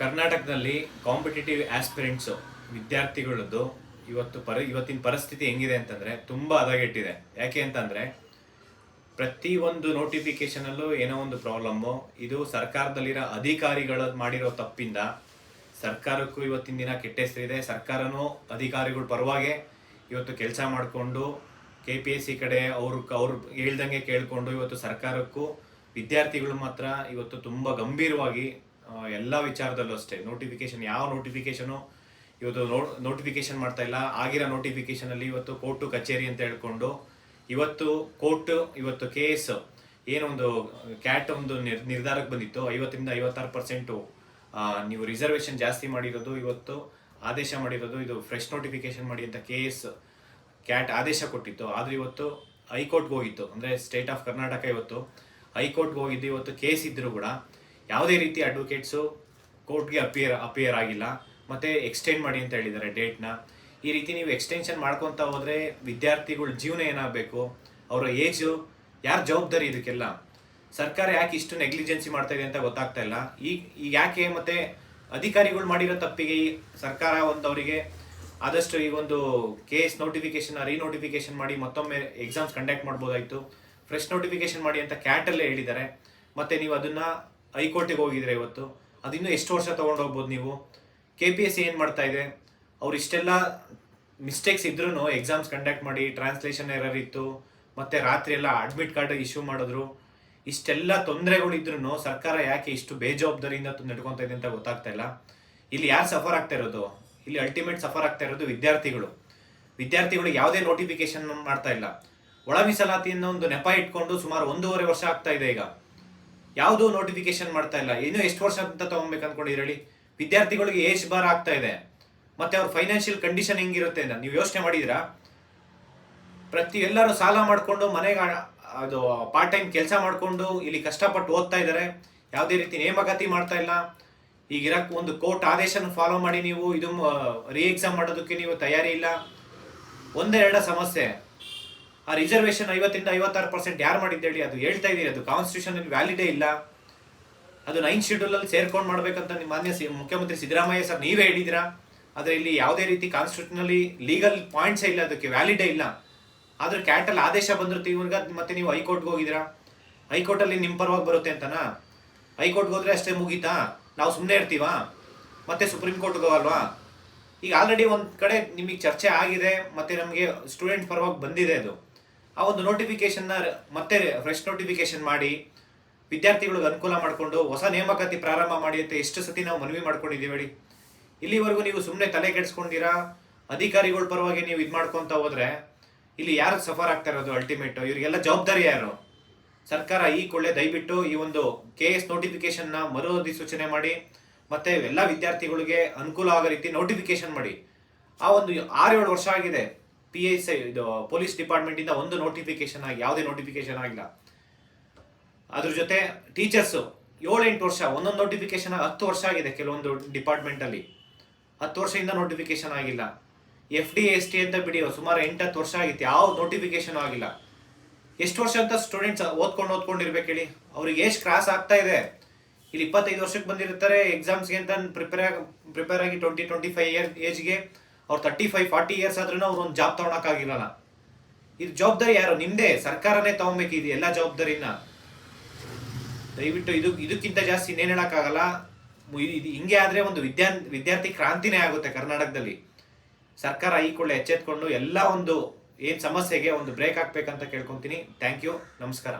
ಕರ್ನಾಟಕದಲ್ಲಿ competitive aspirants ವಿದ್ಯಾರ್ಥಿಗಳದ್ದು ಇವತ್ತು ಪರಿ, ಇವತ್ತಿನ ಪರಿಸ್ಥಿತಿ ಹೆಂಗಿದೆ ಅಂತಂದರೆ ತುಂಬ ಹದಗೆಟ್ಟಿದೆ. ಯಾಕೆ ಅಂತಂದರೆ ಪ್ರತಿ ಒಂದು ನೋಟಿಫಿಕೇಶನಲ್ಲೂ ಏನೋ ಒಂದು ಪ್ರಾಬ್ಲಮ್ಮು ಇದು ಸರ್ಕಾರದಲ್ಲಿರೋ ಅಧಿಕಾರಿಗಳ ಮಾಡಿರೋ ತಪ್ಪಿಂದ ಸರ್ಕಾರಕ್ಕೂ ಇವತ್ತಿನ ದಿನ ಕೆಟ್ಟ ಹೆಸರಿದೆ ಸರ್ಕಾರನೂ ಅಧಿಕಾರಿಗಳ ಪರವಾಗೆ ಇವತ್ತು ಕೆಲಸ ಮಾಡಿಕೊಂಡು ಕೆ ಪಿ ಎಸ್ ಸಿ ಕಡೆ ಅವ್ರು ಅವ್ರು ಹೇಳ್ದಂಗೆ ಕೇಳಿಕೊಂಡು ಇವತ್ತು ಸರ್ಕಾರಕ್ಕೂ ವಿದ್ಯಾರ್ಥಿಗಳು ಮಾತ್ರ ಇವತ್ತು ತುಂಬ ಗಂಭೀರವಾಗಿ ಎಲ್ಲ ವಿಚಾರದಲ್ಲೂ ಅಷ್ಟೇ. ನೋಟಿಫಿಕೇಶನ್ ಯಾವ ನೋಟಿಫಿಕೇಶನು ಇವತ್ತು ನೋ ನೋಟಿಫಿಕೇಶನ್ ಮಾಡ್ತಾ ಇಲ್ಲ. ಆಗಿರೋ ನೋಟಿಫಿಕೇಶನಲ್ಲಿ ಇವತ್ತು ಕೋರ್ಟು, ಕಚೇರಿ ಅಂತ ಹೇಳ್ಕೊಂಡು ಇವತ್ತು ಕೋರ್ಟ್, ಇವತ್ತು ಕೇಸ್ ಏನೊಂದು ಕ್ಯಾಟ್ ಒಂದು ನಿರ್, ನಿರ್ಧಾರಕ್ಕೆ ಬಂದಿತ್ತು. ಐವತ್ತರಿಂದ ಐವತ್ತಾರು ಪರ್ಸೆಂಟು ನೀವು ರಿಸರ್ವೇಷನ್ ಜಾಸ್ತಿ ಮಾಡಿರೋದು ಇವತ್ತು, ಆದೇಶ ಮಾಡಿರೋದು, ಇದು ಫ್ರೆಶ್ ನೋಟಿಫಿಕೇಶನ್ ಮಾಡಿ ಅಂತ ಕೆ ಕ್ಯಾಟ್ ಆದೇಶ ಕೊಟ್ಟಿತ್ತು. ಆದರೆ ಇವತ್ತು ಹೈಕೋರ್ಟ್ಗೆ ಹೋಗಿತ್ತು. ಅಂದರೆ ಸ್ಟೇಟ್ ಆಫ್ ಕರ್ನಾಟಕ ಇವತ್ತು. ಹೈಕೋರ್ಟ್ಗೆ ಹೋಗಿದ್ದು ಇವತ್ತು ಕೇಸ್ ಇದ್ದರೂ ಕೂಡ ಯಾವುದೇ ರೀತಿ ಅಡ್ವೊಕೇಟ್ಸು ಕೋರ್ಟ್ಗೆ ಅಪಿಯರ್ ಅಪಿಯರ್ ಆಗಿಲ್ಲ. ಮತ್ತು ಎಕ್ಸ್ಟೆಂಡ್ ಮಾಡಿ ಅಂತ ಹೇಳಿದ್ದಾರೆ ಡೇಟ್ನ ಈ ರೀತಿ ನೀವು ಎಕ್ಸ್ಟೆನ್ಷನ್ ಮಾಡ್ಕೊತಾ ಹೋದರೆ ವಿದ್ಯಾರ್ಥಿಗಳ ಜೀವನ ಏನಾಗಬೇಕು? ಅವರ ಏಜು ಯಾರು ಜವಾಬ್ದಾರಿ ಇದಕ್ಕೆಲ್ಲ? ಸರ್ಕಾರ ಯಾಕೆ ಇಷ್ಟು ನೆಗ್ಲಿಜೆನ್ಸಿ ಮಾಡ್ತಾ ಇದೆ ಅಂತ ಗೊತ್ತಾಗ್ತಾ ಇಲ್ಲ. ಈಗ ಈಗ ಯಾಕೆ ಮತ್ತೆ ಅಧಿಕಾರಿಗಳು ಮಾಡಿರೋ ತಪ್ಪಿಗೆ ಈ ಸರ್ಕಾರ ಒಂದು ಅವರಿಗೆ ಆದಷ್ಟು ಈ ಒಂದು ಕೇಸ್ ನೋಟಿಫಿಕೇಶನ್ ರೀನೋಟಿಫಿಕೇಶನ್ ಮಾಡಿ ಮತ್ತೊಮ್ಮೆ ಎಕ್ಸಾಮ್ಸ್ ಕಂಡಕ್ಟ್ ಮಾಡ್ಬೋದಾಯಿತು. ಫ್ರೆಶ್ ನೋಟಿಫಿಕೇಶನ್ ಮಾಡಿ ಅಂತ ಕ್ಯಾಟಲ್ಲೇ ಹೇಳಿದ್ದಾರೆ. ಮತ್ತೆ ನೀವು ಅದನ್ನ ಹೈಕೋರ್ಟಿಗೆ ಹೋಗಿದ್ರೆ ಇವತ್ತು? ಅದಿನ್ನೂ ಎಷ್ಟು ವರ್ಷ ತಗೊಂಡು ಹೋಗ್ಬೋದು ನೀವು? ಕೆ ಪಿ ಎಸ್ ಸಿ ಏನು ಮಾಡ್ತಾ ಇದೆ? ಅವ್ರು ಇಷ್ಟೆಲ್ಲ ಮಿಸ್ಟೇಕ್ಸ್ ಇದ್ರೂ ಎಕ್ಸಾಮ್ಸ್ ಕಂಡಕ್ಟ್ ಮಾಡಿ ಟ್ರಾನ್ಸ್ಲೇಷನ್ ಎರರ್ ಇತ್ತು, ಮತ್ತೆ ರಾತ್ರಿ ಎಲ್ಲ ಅಡ್ಮಿಟ್ ಕಾರ್ಡ್ ಇಶ್ಯೂ ಮಾಡಿದ್ರು. ಇಷ್ಟೆಲ್ಲ ತೊಂದರೆಗಳು ಇದ್ರೂ ಸರ್ಕಾರ ಯಾಕೆ ಇಷ್ಟು ಬೇಜವಾಬ್ದಾರಿಯಿಂದ ನಡ್ಕೊತಾ ಇದೆ ಅಂತ ಗೊತ್ತಾಗ್ತಾ ಇಲ್ಲ. ಇಲ್ಲಿ ಯಾರು ಸಫರ್ ಆಗ್ತಾ ಇರೋದು? ಇಲ್ಲಿ ಅಲ್ಟಿಮೇಟ್ ಸಫರ್ ಆಗ್ತಾ ಇರೋದು ವಿದ್ಯಾರ್ಥಿಗಳು. ವಿದ್ಯಾರ್ಥಿಗಳು ಯಾವುದೇ ನೋಟಿಫಿಕೇಶನ್ ಮಾಡ್ತಾ ಇಲ್ಲ. ಒಳ ಮೀಸಲಾತಿಯನ್ನು ಒಂದು ನೆಪ ಇಟ್ಕೊಂಡು ಸುಮಾರು ಒಂದೂವರೆ ವರ್ಷ ಆಗ್ತಾ ಇದೆ ಈಗ. ಯಾವುದೂ ನೋಟಿಫಿಕೇಶನ್ ಮಾಡ್ತಾ ಇಲ್ಲ. ಇನ್ನೂ ಎಷ್ಟು ವರ್ಷ ಅಂತ ತಗೊಬೇಕು ಅಂದ್ಕೊಂಡು ವಿದ್ಯಾರ್ಥಿಗಳಿಗೆ ಏಜ್ ಬಾರ್ ಆಗ್ತಾ ಇದೆ. ಮತ್ತೆ ಅವ್ರ ಫೈನಾನ್ಷಿಯಲ್ ಕಂಡೀಷನ್ ಹೆಂಗಿರುತ್ತೆ ಅಂತ ನೀವು ಯೋಚನೆ ಮಾಡಿದಿರಾ ಪ್ರತಿ ಎಲ್ಲರೂ ಸಾಲ ಮಾಡಿಕೊಂಡು ಮನೆಗೆ ಅದು ಪಾರ್ಟ್ ಟೈಮ್ ಕೆಲಸ ಮಾಡಿಕೊಂಡು ಇಲ್ಲಿ ಕಷ್ಟಪಟ್ಟು ಓದ್ತಾ ಇದ್ದಾರೆ. ಯಾವುದೇ ರೀತಿ ನೇಮಕಾತಿ ಮಾಡ್ತಾ ಇಲ್ಲ. ಈಗ ಇರಕ್ ಒಂದು ಕೋರ್ಟ್ ಆದೇಶನ ಫಾಲೋ ಮಾಡಿ ನೀವು, ಇದು ರೀ ಎಕ್ಸಾಮ್ ಮಾಡೋದಕ್ಕೆ ನೀವು ತಯಾರಿ ಇಲ್ಲ. ಒಂದೆರಡ ಸಮಸ್ಯೆ. ಆ ರಿಸರ್ವೇಶನ್ ಐವತ್ತರಿಂದ ಐವತ್ತಾರು ಪರ್ಸೆಂಟ್ ಯಾರು ಮಾಡಿದ್ದೇಳಿ ಅದು ಹೇಳ್ತಾ ಇದ್ದೀರಿ ಅದು ಕಾನ್ಸ್ಟಿಟ್ಯೂಷನ್ ವ್ಯಾಲಿಡೇ ಇಲ್ಲ. ಅದು ನೈನ್ ಶೆಡ್ಯೂಲ್ ಅಲ್ಲಿ ಸೇರ್ಕೊಂಡು ಮಾಡ್ಬೇಕಂತ ನಿಮ್ಮ ಮಾನ್ಯ ಮುಖ್ಯಮಂತ್ರಿ ಸಿದ್ದರಾಮಯ್ಯ ಸರ್ ನೀವೇ ಹೇಳಿದಿರಾ ಆದ್ರೆ ಇಲ್ಲಿ ಯಾವುದೇ ರೀತಿ ಕಾನ್ಸ್ಟಿಟ್ಯೂಷನಲ್ಲಿ ಲೀಗಲ್ ಪಾಯಿಂಟ್ಸ್ ಇಲ್ಲ, ಅದಕ್ಕೆ ವ್ಯಾಲಿಡೇ ಇಲ್ಲ. ಆದ್ರೆ ಕ್ಯಾಟಲ್ ಆದೇಶ ಬಂದಿರುತ್ತೆ ಇವ್ರಿಗೆ, ಮತ್ತೆ ನೀವು ಹೈಕೋರ್ಟ್ಗೆ ಹೋಗಿದ್ದೀರಾ? ಹೈಕೋರ್ಟಲ್ಲಿ ನಿಮ್ಮ ಪರವಾಗಿ ಬರುತ್ತೆ ಅಂತನಾ? ಹೈಕೋರ್ಟ್ಗೆ ಹೋದ್ರೆ ಅಷ್ಟೇ ಮುಗೀತಾ? ನಾವು ಸುಮ್ಮನೆ ಇರ್ತೀವಾ? ಮತ್ತೆ ಸುಪ್ರೀಂ ಕೋರ್ಟ್ಗೆ ಹೋಗಲ್ವಾ? ಈಗ ಆಲ್ರೆಡಿ ಒಂದು ಕಡೆ ನಿಮಗೆ ಚರ್ಚೆ ಆಗಿದೆ, ಮತ್ತೆ ನಮಗೆ ಸ್ಟೂಡೆಂಟ್ ಪರವಾಗಿ ಬಂದಿದೆ ಅದು. ಆ ಒಂದು ನೋಟಿಫಿಕೇಶನ್ನ ಮತ್ತೆ ಫ್ರೆಶ್ ನೋಟಿಫಿಕೇಶನ್ ಮಾಡಿ ವಿದ್ಯಾರ್ಥಿಗಳಿಗೆ ಅನುಕೂಲ ಮಾಡಿಕೊಂಡು ಹೊಸ ನೇಮಕಾತಿ ಪ್ರಾರಂಭ ಮಾಡಿ ಅಂತ ಎಷ್ಟು ಸತಿ ನಾವು ಮನವಿ ಮಾಡ್ಕೊಂಡಿದ್ದೀವಿ ಹೇಳಿ. ಇಲ್ಲಿವರೆಗೂ ನೀವು ಸುಮ್ಮನೆ ತಲೆ ಕೆಡಿಸ್ಕೊಂಡಿರಾ? ಅಧಿಕಾರಿಗಳ ಪರವಾಗಿ ನೀವು ಇದು ಮಾಡ್ಕೊತಾ ಹೋದ್ರೆ ಇಲ್ಲಿ ಯಾರು ಸಫರ್ ಆಗ್ತಾ ಇರೋದು ಅಲ್ಟಿಮೇಟ್ ಇವರಿಗೆಲ್ಲ ಜವಾಬ್ದಾರಿ ಯಾರು? ಸರ್ಕಾರ ಈ ಕೊಳ್ಳೆ ದಯವಿಟ್ಟು ಈ ಒಂದು ಕೆ ಎಸ್ ನೋಟಿಫಿಕೇಶನ್ನ ಮರು ಅಧಿಸೂಚನೆ ಮಾಡಿ ಮತ್ತೆ ಎಲ್ಲ ವಿದ್ಯಾರ್ಥಿಗಳಿಗೆ ಅನುಕೂಲ ಆಗೋ ರೀತಿ ನೋಟಿಫಿಕೇಶನ್ ಮಾಡಿ. ಆ ಒಂದು ಆರು ಏಳು ವರ್ಷ ಆಗಿದೆ. ಪಿ ಎಸ್ ಐ ಇದು ಪೊಲೀಸ್ ಡಿಪಾರ್ಟ್ಮೆಂಟಿಂದ ಒಂದು ನೋಟಿಫಿಕೇಶನ್ ಆಗಿ, ಯಾವುದೇ ನೋಟಿಫಿಕೇಶನ್ ಆಗಿಲ್ಲ. ಅದ್ರ ಜೊತೆ ಟೀಚರ್ಸು ಏಳೆಂಟು ವರ್ಷ, ಒಂದೊಂದು ನೋಟಿಫಿಕೇಶನ್ ಹತ್ತು ವರ್ಷ ಆಗಿದೆ ಕೆಲವೊಂದು ಡಿಪಾರ್ಟ್ಮೆಂಟಲ್ಲಿ ಹತ್ತು ವರ್ಷದಿಂದ ನೋಟಿಫಿಕೇಶನ್ ಆಗಿಲ್ಲ. ಎಫ್ ಡಿ ಎಸ್ ಟಿ ಅಂತ ಬಿಡಿ, ಸುಮಾರು ಎಂಟತ್ತು ವರ್ಷ ಆಗಿತ್ತು, ಯಾವ ನೋಟಿಫಿಕೇಶನ್ ಆಗಿಲ್ಲ. ಎಷ್ಟು ವರ್ಷ ಅಂತ ಸ್ಟೂಡೆಂಟ್ಸ್ ಓದ್ಕೊಂಡು ಓದ್ಕೊಂಡಿರ್ಬೇಕು ಹೇಳಿ. ಅವ್ರಿಗೆ ಎಷ್ಟು ಕ್ರಾಸ್ ಆಗ್ತಾ ಇದೆ. ಇಲ್ಲಿ ಇಪ್ಪತ್ತೈದು ವರ್ಷಕ್ಕೆ ಬಂದಿರ್ತಾರೆ ಎಕ್ಸಾಮ್ಸ್ಗೆ ಅಂತ ಪ್ರಿಪೇರ್ ಪ್ರಿಪೇರ್ ಆಗಿ ಟ್ವೆಂಟಿ ಟ್ವೆಂಟಿ ಫೈವ್ ಇಯರ್ ಏಜ್ಗೆ ಅವ್ರು ತರ್ಟಿ ಫೈವ್ ಫಾರ್ಟಿ ಇಯರ್ಸ್ ಆದ್ರೂ ಅವ್ರು ಒಂದು ಜಾಬ್ ತೊಗೊಳಕ್ಕಾಗಿರಲ್ಲ ಇದು ಜವಾಬ್ದಾರಿ ಯಾರು? ನಿಮ್ದೇ. ಸರ್ಕಾರನೇ ತಗೊಬೇಕು ಇದು ಎಲ್ಲ ಜವಾಬ್ದಾರಿನ. ದಯವಿಟ್ಟು ಇದು ಇದಕ್ಕಿಂತ ಜಾಸ್ತಿ ಇನ್ನೇನು ಹೇಳೋಕ್ಕಾಗಲ್ಲ. ಇದು ಹಿಂಗೆ ಆದ್ರೆ ಒಂದು ವಿದ್ಯಾ ವಿದ್ಯಾರ್ಥಿ ಕ್ರಾಂತಿನೇ ಆಗುತ್ತೆ ಕರ್ನಾಟಕದಲ್ಲಿ. ಸರ್ಕಾರ ಈ ಕೂಡಲೇ ಎಚ್ಚೆತ್ಕೊಂಡು ಎಲ್ಲ ಒಂದು ಏನು ಸಮಸ್ಯೆಗೆ ಒಂದು ಬ್ರೇಕ್ ಹಾಕ್ಬೇಕಂತ ಕೇಳ್ಕೊಂತೀನಿ. ಥ್ಯಾಂಕ್ ಯು ನಮಸ್ಕಾರ.